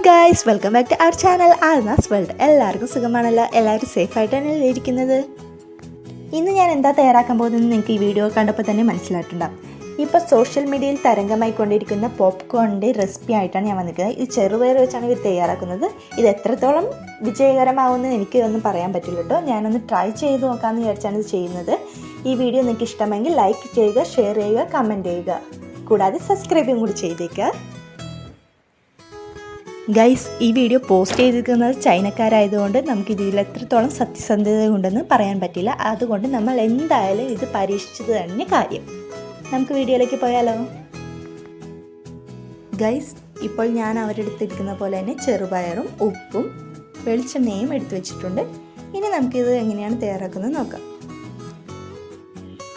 Guys welcome back to our channel Alnas world എല്ലാവർക്കും സുഖമാണല്ലോ? എല്ലാവരും സേഫ് ആയിട്ട് തന്നെയല്ലേ ഇരിക്കുന്നത്. ഇന്ന് ഞാൻ എന്താ തയ്യാറാക്കാൻ പോകുന്നത് നിങ്ങൾക്ക് ഈ വീഡിയോ കണ്ടപ്പോൾ തന്നെ മനസ്സിലായിട്ടുണ്ടാകും ഇപ്പോൾ സോഷ്യൽ മീഡിയയിൽ തരംഗമായി കൊണ്ടിരിക്കുന്ന പോപ്കോണിന്റെ റെസിപ്പി ആയിട്ടാണ് ഞാൻ വന്നിരിക്കുന്നത്. ഇത് ചെറുപയർ വെച്ചാണ് ഇവർ തയ്യാറാക്കുന്നത്. ഇത് എത്രത്തോളം വിജയകരമാവുമെന്ന് എനിക്ക് ഒന്നും പറയാൻ പറ്റില്ല കേട്ടോ. ഞാനൊന്ന് ട്രൈ ചെയ്ത് നോക്കാമെന്ന് വിചാരിച്ചാണ് ഇത് ചെയ്യുന്നത്. ഈ വീഡിയോ നിങ്ങൾക്ക് ഇഷ്ടമെങ്കിൽ ലൈക്ക് ചെയ്യുക ഷെയർ ചെയ്യുക കമന്റ് ചെയ്യുക. കൂടാതെ സബ്സ്ക്രൈബും കൂടി ചെയ്തേക്കുക ഗൈസ് ഈ വീഡിയോ പോസ്റ്റ് ചെയ്തിരിക്കുന്നത് ചൈനക്കാരായതുകൊണ്ട് നമുക്ക് ഇതിൽ എത്രത്തോളം സത്യസന്ധത ഉണ്ടെന്ന് പറയാൻ പറ്റില്ല. അതുകൊണ്ട് നമ്മൾ എന്തായാലും ഇത് പരീക്ഷിച്ചത് തന്നെ കാര്യം. നമുക്ക് വീഡിയോയിലേക്ക് പോയാലോ? ഗൈസ് ഇപ്പോൾ ഞാൻ അവരെടുത്തിരിക്കുന്ന പോലെ തന്നെ ചെറുപയറും ഉപ്പും വെളിച്ചെണ്ണയും എടുത്തു വെച്ചിട്ടുണ്ട്. ഇനി നമുക്കിത് എങ്ങനെയാണ് തയ്യാറാക്കുന്നത് നോക്കാം.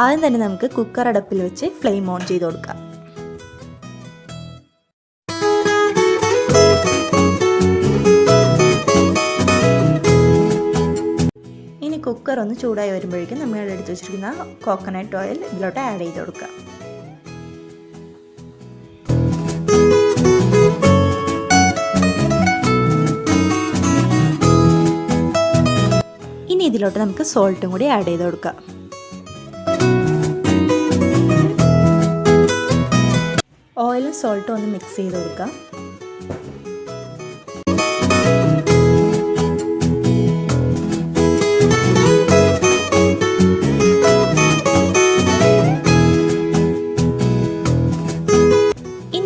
ആദ്യം തന്നെ നമുക്ക് കുക്കർ അടപ്പിൽ വെച്ച് ഫ്ലെയിം ഓൺ ചെയ്ത് കൊടുക്കാം. കുക്കർ ഒന്ന് ചൂടായി വരുമ്പോഴേക്കും നമ്മൾ എടുത്ത് വെച്ചിരിക്കുന്ന കോക്കനട്ട് ഓയിൽ ഇതിലോട്ട് ആഡ് ചെയ്ത് കൊടുക്കുക. ഇനി ഇതിലോട്ട് നമുക്ക് സോൾട്ടും കൂടി ആഡ് ചെയ്ത് കൊടുക്കാം ഓയിലും സോൾട്ടും ഒന്ന് മിക്സ് ചെയ്ത് കൊടുക്കാം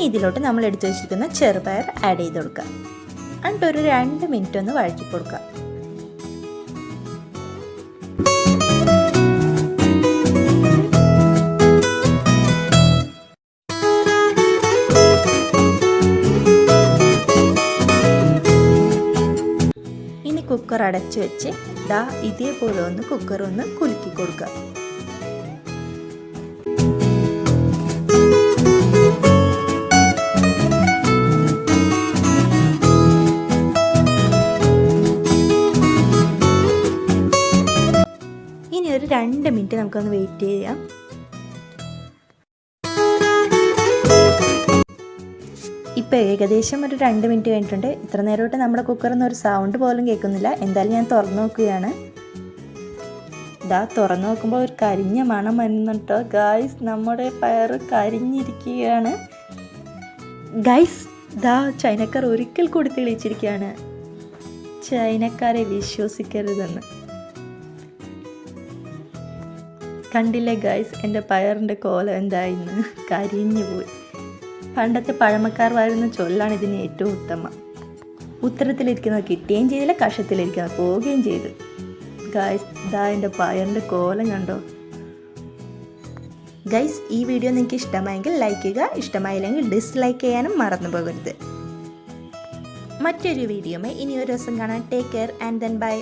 ഇതിലോട്ട് നമ്മൾ എടുത്തു വെച്ചിരിക്കുന്ന ചെറുപയർ ആഡ് ചെയ്ത് കൊടുക്കുക. എന്നിട്ട് ഒരു രണ്ട് മിനിറ്റ് ഒന്ന് വഴറ്റി കൊടുക്കുക. ഇനി കുക്കർ അടച്ചു വെച്ച് ദാ ഇതേപോലെ ഒന്ന് കുക്കർ ഒന്ന് കുലുക്കി കൊടുക്കുക. ഒരു രണ്ട് മിനിറ്റ് നമുക്കൊന്ന് വെയിറ്റ് ചെയ്യാം. ഇപ്പോൾ ഏകദേശം ഒരു രണ്ട് മിനിറ്റ് കഴിഞ്ഞിട്ടുണ്ട്. ഇത്ര നേരമായിട്ട് നമ്മുടെ കുക്കറിൽ ഒരു സൗണ്ട് പോലും കേൾക്കുന്നില്ല. എന്തായാലും ഞാൻ തുറന്നു നോക്കുകയാണ്. ഇതാ തുറന്നു നോക്കുമ്പോൾ ഒരു കരിഞ്ഞ മണം വരുന്നുണ്ടോ ഗായ്സ് നമ്മുടെ പയർ കരിഞ്ഞിരിക്കുകയാണ്. ഗൈസ് ദാ ചൈനക്കാർ ഒരിക്കൽ കൂടി തെളിയിച്ചിരിക്കുകയാണ്. ചൈനക്കാരെ വിശ്വസിക്കരുതെന്ന്. കണ്ടില്ലേ ഗൈസ് എന്റെ പയറിന്റെ കോലം എന്തായിരുന്നു കരിഞ്ഞു പോയി. പണ്ടത്തെ പഴമക്കാർ വരുന്ന ചൊല്ലാണ് ഇതിന് ഏറ്റവും ഉത്തമം. ഉത്തരത്തിലിരിക്കുന്നത് കിട്ടുകയും ചെയ്തില്ല കഷത്തിലിരിക്കുന്നത് പോവുകയും ചെയ്തു. ഗൈസ് ഇതാ എന്റെ പയറിന്റെ കോലം കണ്ടോ? ഗൈസ് ഈ വീഡിയോ നിങ്ങൾക്ക് ഇഷ്ടമായെങ്കിൽ ലൈക്ക് ചെയ്യുക ഇഷ്ടമായില്ലെങ്കിൽ ഡിസ്ലൈക്ക് ചെയ്യാനും മറന്നു പോകരുത്. മറ്റൊരു വീഡിയോമേ ഇനി ഒരു ദിവസം കാണാൻ take care and then bye